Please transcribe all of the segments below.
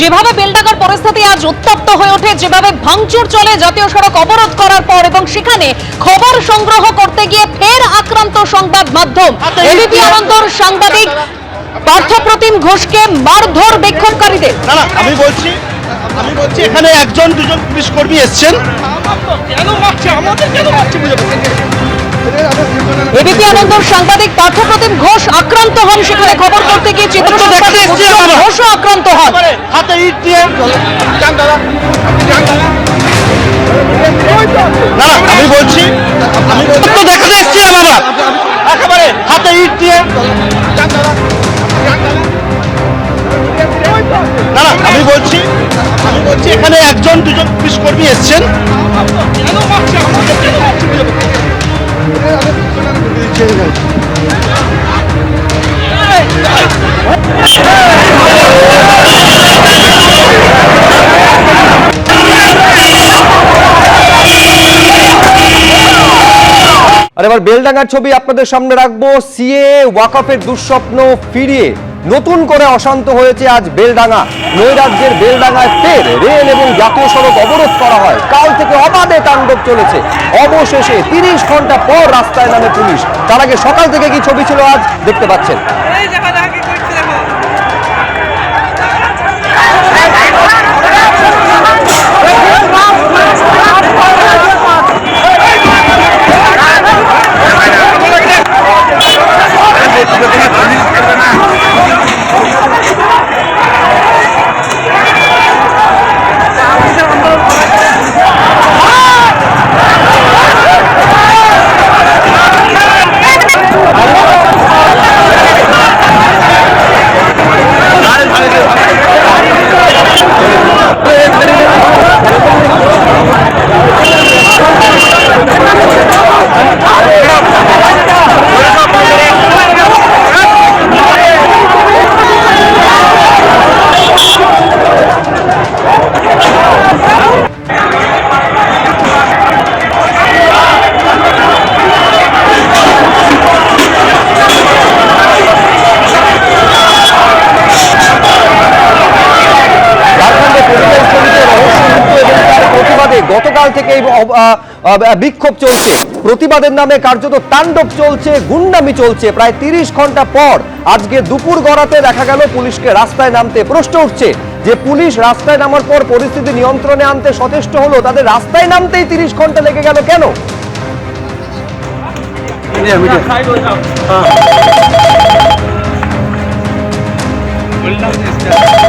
যেভাবে বেলডাঙ্গার পরিস্থিতি আজ উত্তপ্ত হয়ে ওঠে যেভাবে ভাঙচুর চলে জাতীয় সড়ক অবরোধ করার পর এবং সেখানে খবর সংগ্রহ করতে গিয়ে ফের আক্রান্ত সংবাদ মাধ্যম। এবিপি আনন্দর সাংবাদিক পার্থপ্রতিম ঘোষকে মারধর বিক্ষোভকারীদের। না না আমি বলছি আমি বলছি এখানে একজন দুজন পুলিশ কর্মী এসছেন। কেন মারছে? আমাদের কেন মারছে? বুঝে। এবিপি আনন্দর সাংবাদিক পার্থপ্রতিম ঘোষ আক্রান্ত হন সেখানে খবর করতে গিয়ে চিত্র এসেছি। ঘোষও আক্রান্ত হন। হাতে ইট দাদা না না আমি বলছি আমি তো দেখতে এসেছিলাম আমরা একেবারে হাতে ইট না না আমি বলছি আমি বলছি এখানে একজন দুজন পুলিশ কর্মী এসছেন। আর এবার বেলডাঙ্গার ছবি আপনাদের সামনে রাখব। সিএ ওয়াকফের দুঃস্বপ্ন ফিরিয়ে। নতুন করে অশান্ত হয়েছে আজ বেলডাঙ্গা। নৈরাজ্যের বেলডাঙায় ফের রেল এবং জাতীয় সড়ক অবরোধ করা হয়। কাল থেকে অবাধে তাণ্ডব চলেছে। অবশেষে তিরিশ ঘণ্টা পর রাস্তায় নামে পুলিশ। তার আগে সকাল থেকে কি ছবি ছিল আজ? দেখতে পাচ্ছেন। সকাল থেকে এই বিক্ষোভ চলছে। প্রতিবাদের নামে কার্যত তাণ্ডব চলছে গুন্ডামি চলছে। প্রায় তিরিশ ঘণ্টা পর আজকে দুপুর গড়াতে দেখা গেল পুলিশকে রাস্তায় নামতে। প্রশ্ন উঠছে যে পুলিশ রাস্তায় নামার পর পরিস্থিতি নিয়ন্ত্রণে আনতে সচেষ্ট হলো? তাদের রাস্তায় নামতেই তিরিশ ঘণ্টা লেগে গেল কেন? হ্যাঁ।, হ্যাঁ।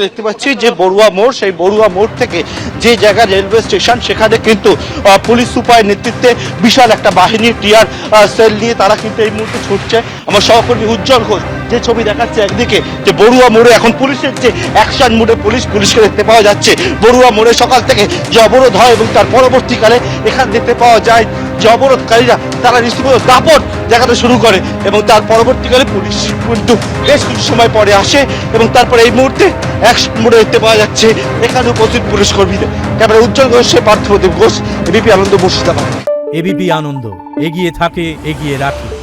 মুহূর্তে দেখতে পাচ্ছি যে বড়ুয়া মোড়, সেই বড়ুয়া মোড় থেকে যে জায়গা রেলওয়ে স্টেশন, সেখানে কিন্তু পুলিশ সুপারের নেতৃত্বে বিশাল একটা বাহিনী, টিয়ার সেল নিয়ে তারা কিন্তু এই মুহূর্তে ছুটছে। আমার সহকর্মী উজ্জ্বল ঘোষ যে ছবি দেখাচ্ছে একদিকে যে বড়ুয়া মোড়ে এখন পুলিশের যে অ্যাকশন মোড়ে পুলিশ, পুলিশকে দেখতে পাওয়া যাচ্ছে। বড়ুয়া মোড়ে সকাল থেকে যে অবরোধ হয় এবং তার পরবর্তীকালে এখানে দেখতে পাওয়া যায় যে অবরোধকারীরা তারা রীতিমতো দাপট দেখাতে শুরু করে এবং তার পরবর্তীকালে পুলিশ কিন্তু বেশ কিছু সময় পরে আসে এবং তারপরে এই মুহূর্তে অ্যাকশন মোড়ে দেখতে পাওয়া যাচ্ছে। এখানে উপস্থিত পুলিশ কর্মীদের। ক্যামেরা উজ্জ্বল ঘোষের পার্থপ্রদীপ ঘোষ, এবিপি আনন্দ মুর্শিদাবাদ। এবিপি আনন্দ, এগিয়ে থাকে, এগিয়ে রাখে।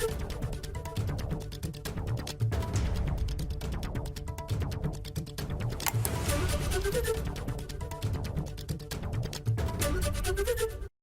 Thank you.